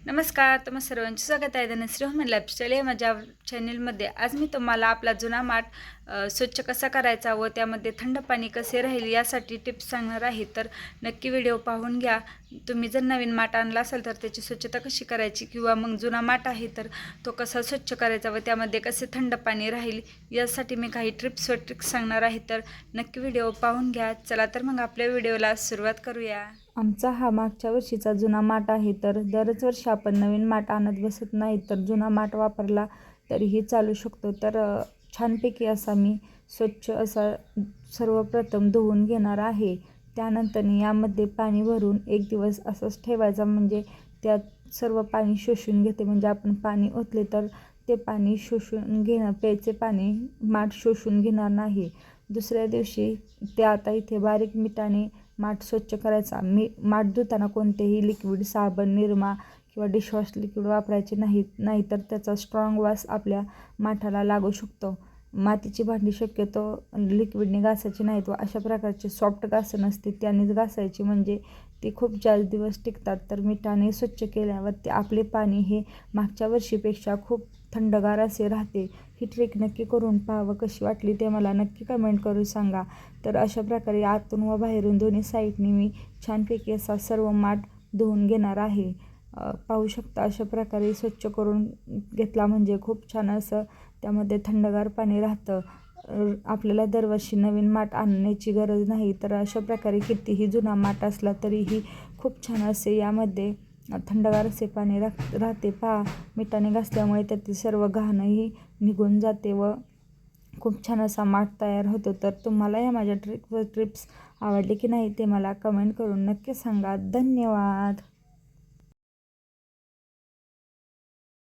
नमस्कार तुम्हा सर्वांचे स्वागत आहे. धनश्री होमन लाईफस्टाईल या माझ्या चॅनेलमध्ये आज मी तुम्हाला आपला जुना माठ स्वच्छ कसा करायचा व त्यामध्ये थंड पाणी कसे राहील यासाठी टिप्स सांगणार आहे. तर नक्की व्हिडिओ पाहून घ्या. तुम्ही जर नवीन माठ आणला असेल तर त्याची स्वच्छता कशी करायची किंवा मग जुना माठ आहे तर तो कसा स्वच्छ करायचा व त्यामध्ये कसे थंड पाणी राहील यासाठी मी काही ट्रिप्स व ट्रिक्स सांगणार आहे. तर नक्की व्हिडिओ पाहून घ्या. चला तर मग आपल्या व्हिडिओला सुरुवात करूया. आमचा हा मागच्या वर्षीचा जुना माठ आहे. तर दरच वर्षी आपण नवीन माठ आणत बसत नाही. तर जुना माठ वापरला तरीही चालू शकतो. तर छानपैकी असा मी स्वच्छ असा सर्वप्रथम धुवून घेणार आहे. त्यानंतर यामध्ये पाणी भरून एक दिवस असंच ठेवायचा म्हणजे त्यात सर्व पाणी शोषून घेते. म्हणजे आपण पाणी ओतले तर ते पाणी शोषून घेणं प्यायचे पाणी माठ शोषून घेणार नाही. दुसऱ्या दिवशी ते आता इथे बारीक मिठाने माठ स्वच्छ करायचा. मी माठ धुताना कोणतेही लिक्विड साबण निरमा किंवा डिशवॉश लिक्विड वापरायचे नाही नाहीतर त्याचा स्ट्रॉंग वास आपल्या माठाला लागू शकतो. मातीची भांडी शक्यतो लिक्विडने घासायची नाहीत व अशा प्रकारचे सॉफ्ट घासण असते त्यानेच घासायची. म्हणजे ती खूप जास्त दिवस टिकतात. तर मिठाने स्वच्छ केल्यावर ते आपले पाणी हे मागच्या वर्षीपेक्षा खूप थंडगार असे राहते. ही ट्रिक नक्की करून पाहावं कशी वाटली ते मला नक्की कमेंट करून सांगा. तर अशा प्रकारे आतून व बाहेरून दोन्ही साईडने मी छानपैकी असा सर्व माठ धुवून घेणार आहे. पाहू शकता अशा प्रकारे स्वच्छ करून घेतला म्हणजे खूप छान असं त्यामध्ये थंडगार पाणी राहतं. आपल्याला दरवर्षी नवीन माठ आणण्याची गरज नाही तर अशा प्रकारे कितीही जुना माठ असला तरीही खूप छान असे यामध्ये थंडगार असे पाणी राख राहते. पहा मिठाने घासल्यामुळे त्यातील सर्व घाणही निघून जाते व खूप छान असा माठ तयार होतो. तर तुम्हाला या माझ्या ट्रिप व ट्रिप्स आवडले की नाही ते मला कमेंट करून नक्की सांगा. धन्यवाद!